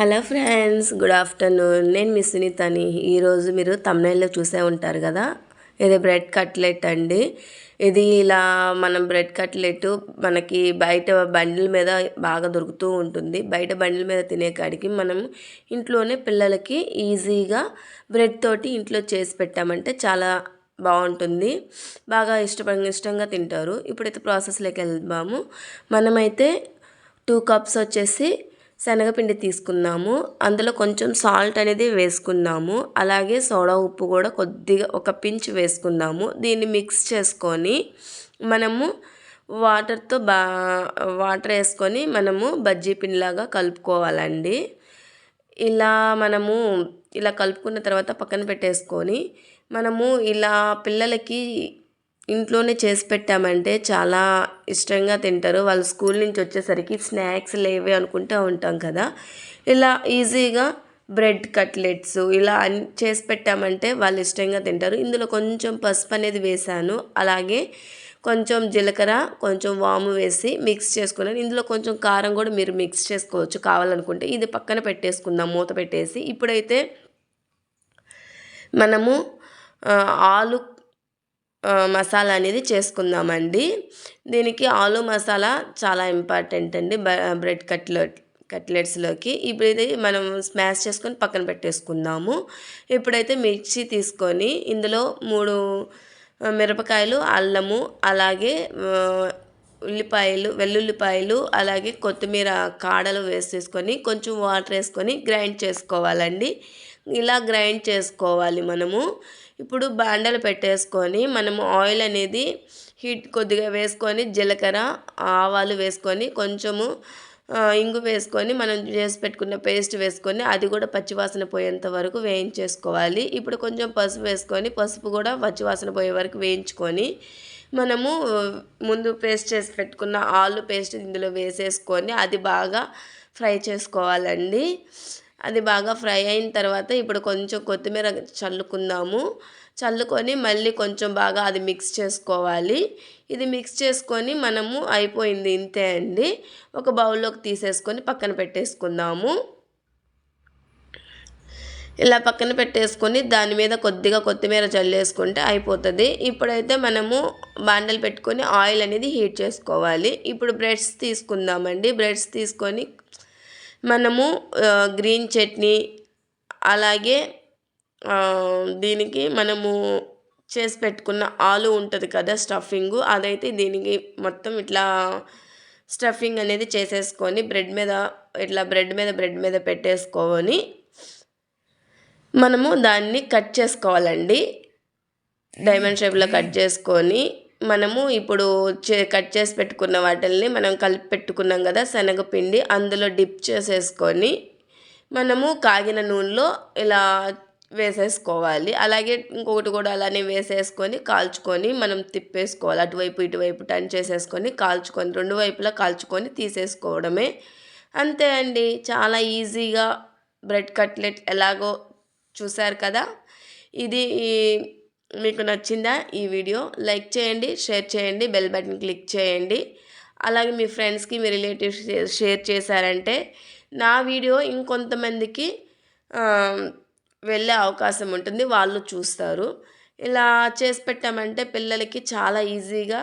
Hello friends good afternoon. నేను మీ సునీతని. ఈరోజు మీరు తమిళలో చూసే ఉంటారు కదా? ఇది బ్రెడ్ కట్లెట్ అండి. ఇది ఇలా మనం బ్రెడ్ కట్లెట్ మనకి బయట బండిల మీద బాగా దొరుకుతూ ఉంటుంది. బయట బండిల మీద తినే కాడికి మనం ఇంట్లోనే పిల్లలకి ఈజీగా బ్రెడ్ తోటి ఇంట్లో చేసి పెట్టామంటే చాలా బాగుంటుంది. బాగా ఇష్టపడి ఇష్టంగా తింటారు. ఇప్పుడైతే ప్రాసెస్లోకి వెళ్దాము. మనమైతే టూ కప్స్ వచ్చేసి శనగపిండి తీసుకున్నాము అందులో కొంచెం సాల్ట్ అనేది వేసుకున్నాము అలాగే సోడా ఉప్పు కూడా కొద్దిగా ఒక పించ్ వేసుకున్నాము దీన్ని మిక్స్ చేసుకొని మనము వాటర్తో బా వాటర్ వేసుకొని మనము బజ్జీ పిండిలాగా కలుపుకోవాలండి. ఇలా మనము ఇలా కలుపుకున్న తర్వాత పక్కన పెట్టేసుకొని మనము ఇలా పిల్లలకి ఇంట్లోనే చేసి పెట్టామంటే చాలా ఇష్టంగా తింటారు. వాళ్ళు స్కూల్ నుంచి వచ్చేసరికి స్నాక్స్ లేవే అనుకుంటూ ఉంటాం కదా. ఇలా ఈజీగా బ్రెడ్ కట్లెట్స్ ఇలా చేసి పెట్టామంటే వాళ్ళు ఇష్టంగా తింటారు. ఇందులో కొంచెం పసుపు అనేది వేసాను అలాగే కొంచెం జీలకర్ర కొంచెం వాము వేసి మిక్స్ చేసుకున్నాను. ఇందులో కొంచెం కారం కూడా మీరు మిక్స్ చేసుకోవచ్చు కావాలనుకుంటే. ఇది పక్కన పెట్టేసుకుందాం మూత పెట్టేసి. ఇప్పుడైతే మనము ఆలు మసాలా అనేది చేసుకుందామండి. దీనికి ఆలు మసాలా చాలా ఇంపార్టెంట్ అండి. బ్రెడ్ కట్లెట్ కట్లెట్స్లోకి. ఇప్పుడు ఇది మనం స్మాష్ చేసుకొని పక్కన పెట్టేసుకుందాము. ఇప్పుడైతే మిర్చి తీసుకొని ఇందులో మూడు మిరపకాయలు అల్లము అలాగే ఉల్లిపాయలు వెల్లుల్లిపాయలు అలాగే కొత్తిమీర కాడలు వేసేసుకొని కొంచెం వాటర్ వేసుకొని గ్రైండ్ చేసుకోవాలండి. ఇలా గ్రైండ్ చేసుకోవాలి మనము. ఇప్పుడు బాండలు పెట్టేసుకొని మనము ఆయిల్ అనేది హీట్ కొద్దిగా వేసుకొని జీలకర్ర ఆవాలు వేసుకొని కొంచెము ఇంగు వేసుకొని మనం చేసి పెట్టుకున్న పేస్ట్ వేసుకొని అది కూడా పచ్చివాసన పోయేంత వరకు వేయించేసుకోవాలి. ఇప్పుడు కొంచెం పసుపు వేసుకొని పసుపు కూడా పచ్చివాసన పోయే వరకు వేయించుకొని మనము ముందు పేస్ట్ చేసి పెట్టుకున్న ఆలు పేస్ట్ ఇందులో వేసేసుకొని అది బాగా ఫ్రై చేసుకోవాలండి. అది బాగా ఫ్రై అయిన తర్వాత ఇప్పుడు కొంచెం కొత్తిమీర చల్లుకుందాము. చల్లుకొని మళ్ళీ కొంచెం బాగా అది మిక్స్ చేసుకోవాలి. ఇది మిక్స్ చేసుకొని మనము అయిపోయింది ఇంతే అండి. ఒక బౌల్లోకి తీసేసుకొని పక్కన పెట్టేసుకుందాము. ఇలా పక్కన పెట్టేసుకొని దాని మీద కొద్దిగా కొత్తిమీర చల్లేసుకుంటే అయిపోతుంది. ఇప్పుడైతే మనము బాండలు పెట్టుకొని ఆయిల్ అనేది హీట్ చేసుకోవాలి. ఇప్పుడు బ్రెడ్స్ తీసుకుందామండి. బ్రెడ్స్ తీసుకొని మనము గ్రీన్ చట్నీ అలాగే దీనికి మనము చేసి పెట్టుకున్న ఆలు ఉంటుంది కదా స్టఫింగ్ అదైతే దీనికి మొత్తం ఇట్లా స్టఫింగ్ అనేది చేసేసుకొని బ్రెడ్ మీద ఇట్లా బ్రెడ్ మీద బ్రెడ్ మీద పెట్టేసుకొని మనము దాన్ని కట్ చేసుకోవాలండి. డైమండ్ షేప్లో కట్ చేసుకొని మనము ఇప్పుడు చే కట్ చేసి పెట్టుకున్న వాటిల్ని మనం కలిపి పెట్టుకున్నాం కదా శనగపిండి అందులో డిప్ చేసేసుకొని మనము కాగిన నూనెలో ఇలా వేసేసుకోవాలి. అలాగే ఇంకొకటి కూడా అలానే వేసేసుకొని కాల్చుకొని మనం తిప్పేసుకోవాలి. అటువైపు ఇటువైపు టర్న్ చేసేసుకొని కాల్చుకొని రెండు వైపులా కాల్చుకొని తీసేసుకోవడమే. అంతే అండి. చాలా ఈజీగా బ్రెడ్ కట్లెట్ ఎలాగో చూసారు కదా? ఇది మీకు నచ్చిందా ఈ వీడియో లైక్ చేయండి షేర్ చేయండి బెల్ బటన్ క్లిక్ చేయండి. అలాగే మీ ఫ్రెండ్స్కి మీ రిలేటివ్స్ షేర్ చేశారంటే నా వీడియో ఇంకొంతమందికి వెళ్ళే అవకాశం ఉంటుంది వాళ్ళు చూస్తారు. ఇలా చేసి పెట్టామంటే పిల్లలకి చాలా ఈజీగా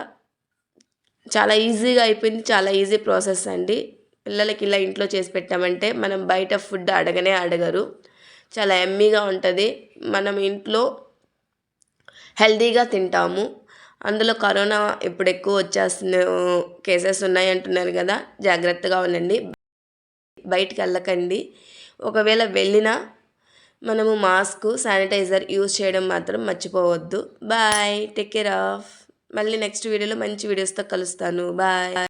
చాలా ఈజీగా అయిపోయింది చాలా ఈజీ ప్రాసెస్ అండి. పిల్లలకి ఇలా ఇంట్లో చేసి పెట్టామంటే మనం బయట ఫుడ్ అడగనే అడగరు. చాలా ఎమ్మీగా ఉంటుంది. మనం ఇంట్లో హెల్దీగా తింటాము. అందులో కరోనా ఇప్పుడు ఎక్కువ వచ్చేస్తున్న కేసెస్ ఉన్నాయి అంటున్నారు కదా జాగ్రత్తగా ఉండండి. బయటికి వెళ్ళకండి. ఒకవేళ వెళ్ళినా మనము మాస్క్ శానిటైజర్ యూజ్ చేయడం మాత్రం మర్చిపోవద్దు. Bye take care of. మళ్ళీ నెక్స్ట్ వీడియోలో మంచి వీడియోస్తో కలుస్తాను. బాయ్.